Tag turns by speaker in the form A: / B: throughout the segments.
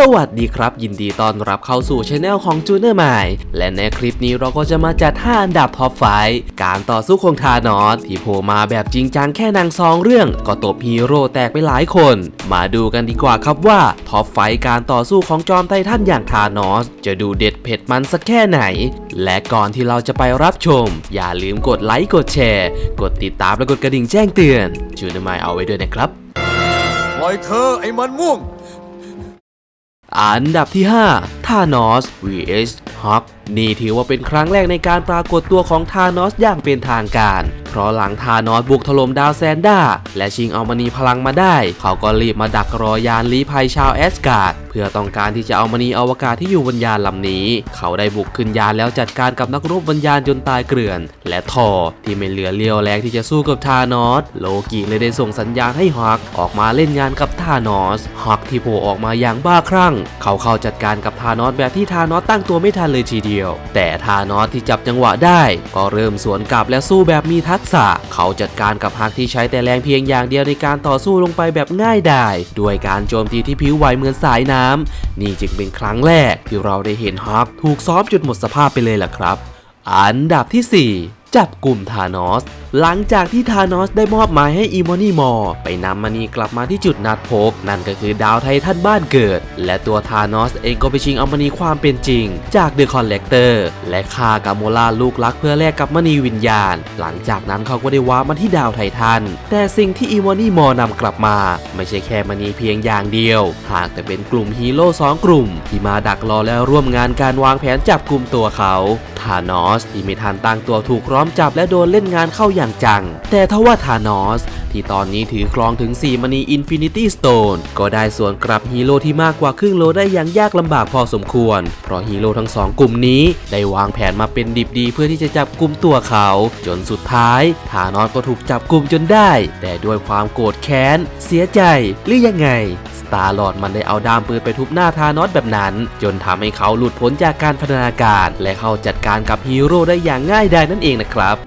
A: สวัสดีครับ ยินดีต้อนรับเข้าสู่ช anel ของจูเนอร์ใหม่และในคลิปนี้เราก็จะมาจัด 5 อันดับท็อปไฟท์การต่อสู้ของทานอสที่โผล่มาแบบจริงจังแค่นางซองเรื่อง ก็ตบฮีโร่แตกไปหลายคน มาดูกันดีกว่าครับว่าท็อปไฟท์การต่อสู้ของจอมไททันอย่างทานอส จะดูเด็ดเผ็ดมันสักแค่ไหน และก่อนที่เราจะไปรับชม อย่าลืมกดไลค์กดแชร์ กดติดตามและกดกระดิ่งแจ้งเตือนจูเนอร์ใหม่เอาไว้ด้วยนะครับ
B: ปล่อยเธอไอ้มันม่วง
A: อันดับที่ 5 ทานอส vs ฮอกนี่ถือว่าเป็นครั้งแรกในการปรากฏตัวของทานอสอย่างเป็นทางการ ราะหลังธานอสบุกถล่มดาวแซนด้า และชิงเอามณีพลังมาได้ เขาก็รีบมาดักรอยานลี้ภัยชาวแอสการ์ดเพื่อต้องการที่จะเอามณีอวกาศที่อยู่บนยานลำนี้ เขาได้บุกขึ้นยานแล้วจัดการกับนักรบบนยานจนตายเกลื่อน และทอที่ไม่เหลือเลี้ยวแรงที่จะสู้กับธานอสโลกิเลยได้ส่งสัญญาณให้ฮอกออกมาเล่นงานกับธานอสฮอกที่โผล่ออกมาอย่างบ้าคลั่ง เขาเข้าจัดการกับธานอสแบบที่ธานอสตั้งตัวไม่ทันเลยทีเดียว แต่ธานอสที่จับจังหวะได้ ก็เริ่มสวนกลับและสู้แบบมีทักษะ เขาจัดการกับฮักที่ใช้แต่แรงเพียงอย่างเดียวในการต่อสู้ลงไปแบบง่ายดายด้วยการโจมตีที่ผิวไหวเหมือนสายน้ำนี่จึงเป็นครั้งแรกที่เราได้เห็นฮักถูกซ้อมจนหมดสภาพไปเลยล่ะครับ อันดับที่ 4 จับกลุ่มธานอสหลังจากที่ธานอสได้มอบหมายให้อีโมนี่มอร์ไปนำมานีกลับมาที่จุดนัดพบ นั่นก็คือดาวไททันบ้านเกิด และตัวธานอสเองก็ไปชิงเอามณีความเป็นจริง จากเดอะคอนเลกเตอร์และฆ่ากาโมลาลูกรักเพื่อแลกกับมณีวิญญาณ หลังจากนั้นเขาก็ได้ว้ามาที่ดาวไททัน แต่สิ่งที่อีโมนี่มอร์นำกลับมา ไม่ใช่แค่มณีเพียงอย่างเดียว หากแต่เป็นกลุ่มฮีโร่สองกลุ่ม ที่มาดักรอและร่วมงานการวางแผนจับกลุ่มตัวเขาธานอสที่ไม่ทันตั้งตัวถูกร้อมจับและโดนเล่นงานเข้าอย่างจัง แต่ทว่าธานอส ที่ตอนนี้ถือครองถึง 4มณีอินฟินิตี้สโตนก็ได้ส่วนกลับฮีโร่ที่มากกว่าครึ่งโลได้อย่างยากลำบากพอสมควร เพราะฮีโร่ทั้งสองกลุ่มนี้ได้วางแผนมาเป็นดิบดีเพื่อที่จะจับกลุ่มตัวเขา จนสุดท้ายธานอสก็ถูกจับกลุ่มจนได้ แต่ด้วยความโกรธแค้น เสียใจหรือยังไงสตาร์ลอดมันได้เอาดามปืนไปทุบหน้าธานอสแบบนั้น จนทำให้เขาหลุดพ้นจากการพัฒนาการ และเข้าจัดการกับฮีโร่ได้อย่างง่ายดายนั่นเองนะครับ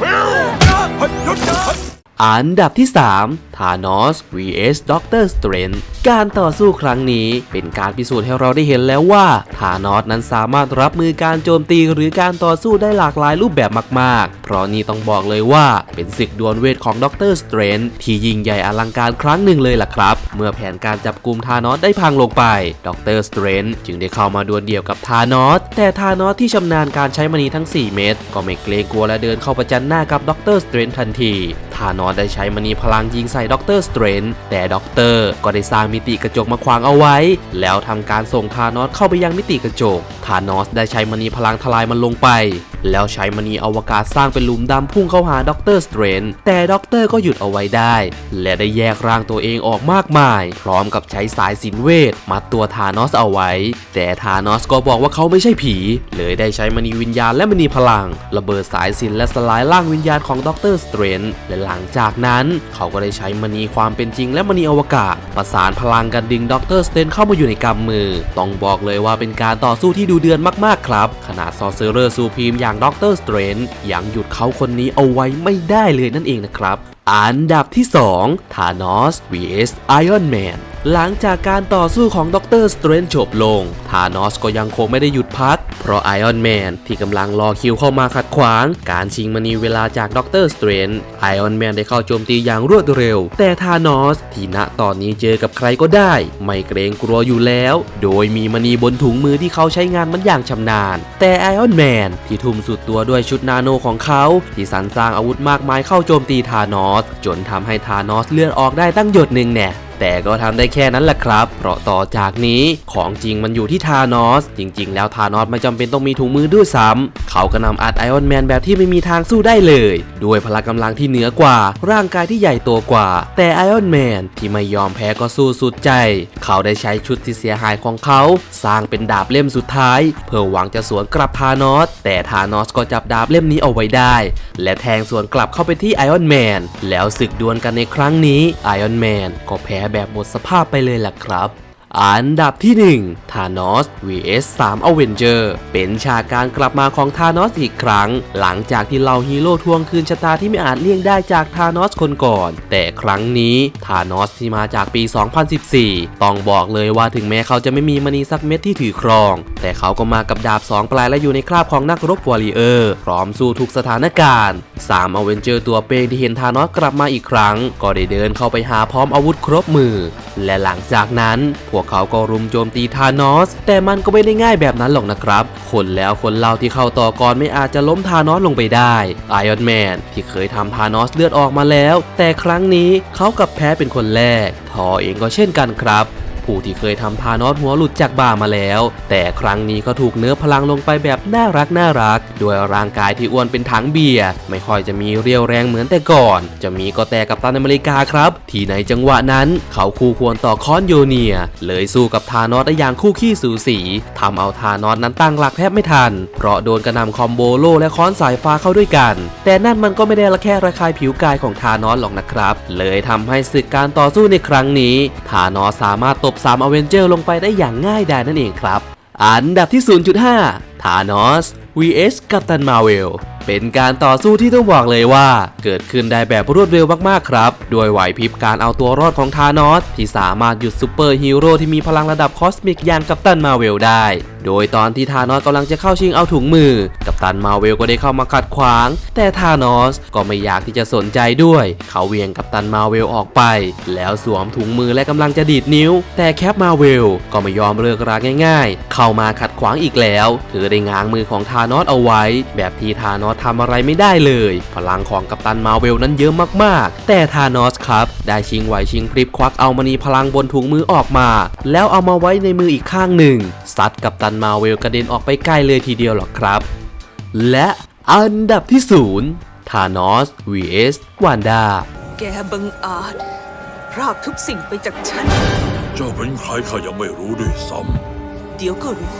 B: ไอั
A: นดับที่3ธานอส vs ด็อกเตอร์สเตรนการต่อสู้ครั้งนี้เป็นการพิสูจน์ให้เราได้เห็นแล้วว่าธานอสนั้นสามารถรับมือการโจมตีหรือการต่อสู้ได้หลากหลายรูปแบบมากๆ เพราะนี่ต้องบอกเลยว่าเป็นศึกดวลเวทของด็อกเตอร์สเตรนที่ยิ่งใหญ่อลังการครั้งหนึ่งเลยล่ะครับ เมื่อแผนการจับกลุ่มธานอสได้พังลงไปด็อกเตอร์สเตรนจึงได้เข้ามาดวลเดี่ยวกับธานอสแต่ธานอสที่ชำนาญการใช้มณีทั้ง 4 เม็ดก็ไม่เกรงกลัวและเดินเข้าประจันหน้ากับด็อกเตอร์สเตรนทันทีธานอสได้ใช้มณีพลังยิงใส่ด็อกเตอร์สเตรนแต่ด็อกเตอร์ก็ได้สร้างมิติกระจกมาขวางเอาไว้ แล้วทำการส่งธานอสเข้าไปยังมิติกระจกธานอสได้ใช้มณีพลังทลายมันลงไป แล้วใช้มณีอวกาศสร้างเป็นหลุมดำพุ่งเข้าหาด็อกเตอร์สเตรนแต่ด็อกเตอร์ก็หยุดเอาไว้ได้ และได้แยกร่างตัวเองออกมากมาย พร้อมกับใช้สายสินเวทมัดตัวธานอสเอาไว้ แต่ธานอสก็บอกว่าเขาไม่ใช่ผี เลยได้ใช้มณีวิญญาณและมณีพลัง ระเบิดสายสินและสลายร่างวิญญาณของด็อกเตอร์สเตรนและหลังจากนั้นเขาก็ได้ใช้มณีความเป็นจริงและมณีอวกาศ ประสานพลังกันดึงด็อกเตอร์สเตรนเข้ามาอยู่ในกำมือ ต้องบอกเลยว่าเป็นการต่อสู้ที่ดูเดือดมากๆครับ ขนาดซอเซอร์ซูพีมอย่างด็อกเตอร์สเตรนยังหยุดเขาคนนี้เอาไว้ไม่ได้เลยนั่นเองนะครับ อันดับที่2ธานอส vs Iron Man หลังจากการต่อสู้ของด็อกเตอร์สเตรนจบลง ธานอสก็ยังคงไม่ได้หยุดพัก เพราะไอออนแมนที่กำลังรอคิวเข้ามาขัดขวาง การชิงมณีเวลาจากด็อกเตอร์สเตรนไอออนแมนได้เข้าโจมตีอย่างรวดเร็ว แต่ธานอสที่ณตอนนี้เจอกับใครก็ได้ ไม่เกรงกลัวอยู่แล้ว โดยมีมณีบนถุงมือที่เขาใช้งานมันอย่างชำนาญ แต่ไอออนแมนที่ทุ่มสุดตัวด้วยชุดนาโนของเขา ที่สรรสร้างอาวุธมากมายเข้าโจมตีธานอสจนทำให้ธานอสเลือดออกได้ตั้งหยดหนึ่งแน่แต่ก็ทำได้แค่นั้นแหละครับ เพราะต่อจากนี้ของจริงมันอยู่ที่ธานอส จริง ๆ แล้วธานอสไม่จำเป็นต้องมีถุงมือด้วยซ้ำเขาก็นำอัดไอออนแมนแบบที่ไม่มีทางสู้ได้เลย ด้วยพละกำลังที่เหนือกว่า ร่างกายที่ใหญ่โตกว่า แต่ไอออนแมนที่ไม่ยอมแพ้ก็สู้สุดใจ เขาได้ใช้ชุดที่เสียหายของเขา สร้างเป็นดาบเล่มสุดท้าย เพื่อหวังจะสวนกลับธานอส แต่ธานอสก็จับดาบเล่มนี้เอาไว้ได้ และแทงสวนกลับเข้าไปที่ไอออนแมนแล้วศึกดวลกันในครั้งนี้ไอออนแมนก็แพ้แบบหมดสภาพไปเลยล่ะครับ อันดับที่1ธานอส vs 3 Avenger เป็นฉากการกลับมาของธานอสอีกครั้ง หลังจากที่เหล่าฮีโร่ทวงคืนชะตาที่ไม่อาจเลี่ยงได้จากธานอสคนก่อน แต่ครั้งนี้ธานอสที่มาจากปี 2014 ต้องบอกเลยว่าถึงแม้เขาจะไม่มีมณีสักเม็ดที่ถือครอง แต่เขาก็มากับดาบ 2 ปลายและอยู่ในคราบของนักรบวอริเออร์พร้อมสู้ทุกสถานการณ์3 Avenger ตัวเป้งที่เห็นธานอสกลับมาอีกครั้ง ก็ได้เดินเข้าไปหาพร้อมอาวุธครบมือ และหลังจากนั้นพวกเขาก็รุมโจมตีธานอส แต่มันก็ไม่ได้ง่ายแบบนั้นหรอกนะครับ คนแล้วคนเล่าที่เข้าต่อก่อนไม่อาจจะล้มธานอสลงไปได้ไอออนแมนที่เคยทำธานอสเลือดออกมาแล้ว แต่ครั้งนี้เขากลับแพ้เป็นคนแรก ทอเองก็เช่นกันครับ ผู้ที่เคยทำธานอสหัวหลุดจากบ่ามาแล้ว แต่ครั้งนี้ก็ถูกเนื้อพลังลงไปแบบน่ารักน่ารักด้วยร่างกายที่อ้วนเป็นถังเบียร์ไม่ค่อยจะมีเรียวแรงเหมือนแต่ก่อน จะมีก็แต่กับตันอเมริกาครับ ที่ในจังหวะนั้นเขาคู่ควรต่อคอนโยเนีย เลยสู้กับธานอสได้อย่างคู่ขี้สูสีทำเอาธานอสนั้นตั้งหลักแทบไม่ทัน เพราะโดนกระนำคอมโบโลและค้อนสายฟ้าเข้าด้วยกัน แต่นั่นมันก็ไม่ได้ละแค่ระคายผิวกายของธานอสหรอกนะครับ เลยทำให้ศึกการต่อสู้ในครั้งนี้ธานอสสามารถตบ3อเวนเจอร์ลงไปได้อย่างง่ายดายนั่นเองครับ อันดับที่ 0.5ธานอส vs กัปตันมาเวลเป็นการต่อสู้ที่ต้องบอกเลยว่า เกิดขึ้นได้แบบรวดเร็วมากๆครับ โดยไหวพริบการเอาตัวรอดของธานอสที่สามารถหยุดซูเปอร์ฮีโร่ที่มีพลังระดับคอสมิกอย่างกัปตันมาเวลได้ โดยตอนที่ธานอสกำลังจะเข้าชิงเอาถุงมือ กัปตันมาเวลก็ได้เข้ามาขัดขวาง แต่ธานอสก็ไม่อยากที่จะสนใจด้วย เขาเวียงกัปตันมาเวลออกไป แล้วสวมถุงมือและกำลังจะดีดนิ้ว แต่แคปมาเวลก็ไม่ยอมเลิกราง่าย ๆ เข้ามาขัดขวางอีกแล้วเธอได้ง้างมือของธานอสเอาไว้ แบบที่ธานอสทำอะไรไม่ได้เลย พลังของกัปตันมาเวลนั้นเยอะมากๆ แต่ธานอสครับ ได้ชิงไหวชิงพริบควักเอามณีพลังบนถุงมือออกมา แล้วเอามาไว้ในมืออีกข้างหนึ่ง ซัดกัปตันมาเวลกระเด็นออกไปไกลเลยทีเดียวหรอกครับ และอันดับที่ศูนย์ธานอส vs วานดา
C: แกบังอาจพรากทุกสิ่งไปจากฉัน
B: เจ้าเป็นใครข้ายังไม่รู้ด้วยซ้
C: เดี๋ยวก็รู้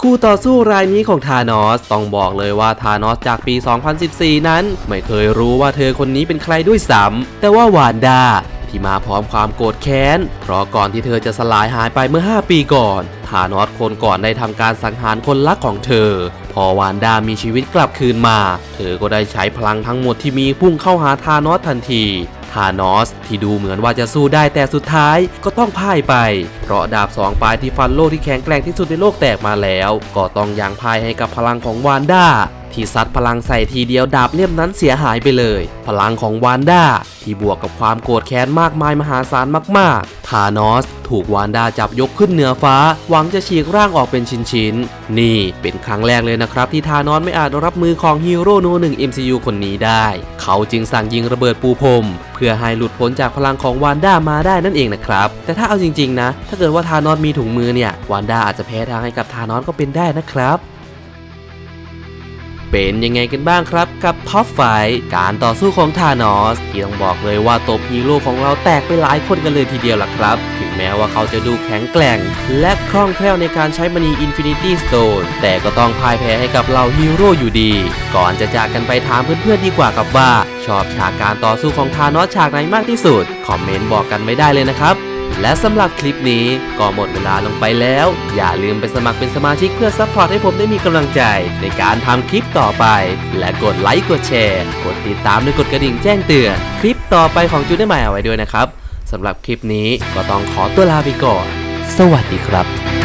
A: คู่ต่อสู้รายนี้ของธานอสต้องบอกเลยว่าธานอสจากปี 2014 นั้น ไม่เคยรู้ว่าเธอคนนี้เป็นใครด้วยซ้ำแต่ว่าวานดา ที่มาพร้อมความโกรธแค้น เพราะก่อนที่เธอจะสลายหายไปเมื่อ 5 ปีก่อนธานอสคนก่อนได้ทำการสังหารคนรักของเธอ พอวานดามีชีวิตกลับคืนมา เธอก็ได้ใช้พลังทั้งหมดที่มีพุ่งเข้าหาธานอสทันทีธานอสที่ดูเหมือนว่าจะสู้ได้แต่สุดท้ายก็ต้องพ่ายไป เพราะดาบสองปลายที่ฟันโลกที่แข็งแกร่งที่สุดในโลกแตกมาแล้ว ก็ต้องยางพ่ายให้กับพลังของวานด้า ที่ซัดพลังใส่ทีเดียวดาบเล่มนั้นเสียหายไปเลย พลังของวานด้าที่บวกกับความโกรธแค้นมากมายมหาศาลมากๆธานอส ถูกวานด้าจับยกขึ้นเหนือฟ้า หวังจะฉีกร่างออกเป็นชิ้นๆ นี่เป็นครั้งแรกเลยนะครับ ที่ธานอสไม่อาจรับมือของฮีโร่โนหนึ่ง MCU คนนี้ได้ เขาจึงสั่งยิงระเบิดปูพรมเพื่อให้หลุดพ้นจากพลังของวานด้ามาได้นั่นเองนะครับ แต่ถ้าเอาจริงๆนะ ถ้าเกิดว่าธานอสมีถุงมือเนี่ยวานด้าอาจจะแพ้ทางให้กับธานอสก็เป็นได้นะครับ เป็นยังไงกันบ้างครับกับท็อปไฟการต่อสู้ของธานอสที่ต้องบอกเลยว่าตัวฮีโร่ของเราแตกไปหลายคนกันเลยทีเดียวล่ะครับ ถึงแม้ว่าเขาจะดูแข็งแกร่ง และคล่องแคล่วในการใช้มณี Infinity Stone แต่ก็ต้องพ่ายแพ้ให้กับเหล่าฮีโร่อยู่ดี ก่อนจะจากกันไปถามเพื่อนๆดีกว่าครับว่า ชอบฉากการต่อสู้ของธานอสฉากไหนมากที่สุด คอมเมนต์บอกกันไม่ได้เลยนะครับ และสำหรับคลิปนี้ก็หมดเวลาลงไปแล้ว อย่าลืมไปสมัครเป็นสมาชิกเพื่อซัพพอร์ตให้ผมได้มีกำลังใจ ในการทำคลิปต่อไป และกดไลค์กดแชร์ กดติดตามด้วยกดกระดิ่งแจ้งเตือน คลิปต่อไปของจูนได้ใหม่เอาไว้ด้วยนะครับสำหรับคลิปนี้ก็ต้องขอตัวลาไปก่อน สวัสดีครับ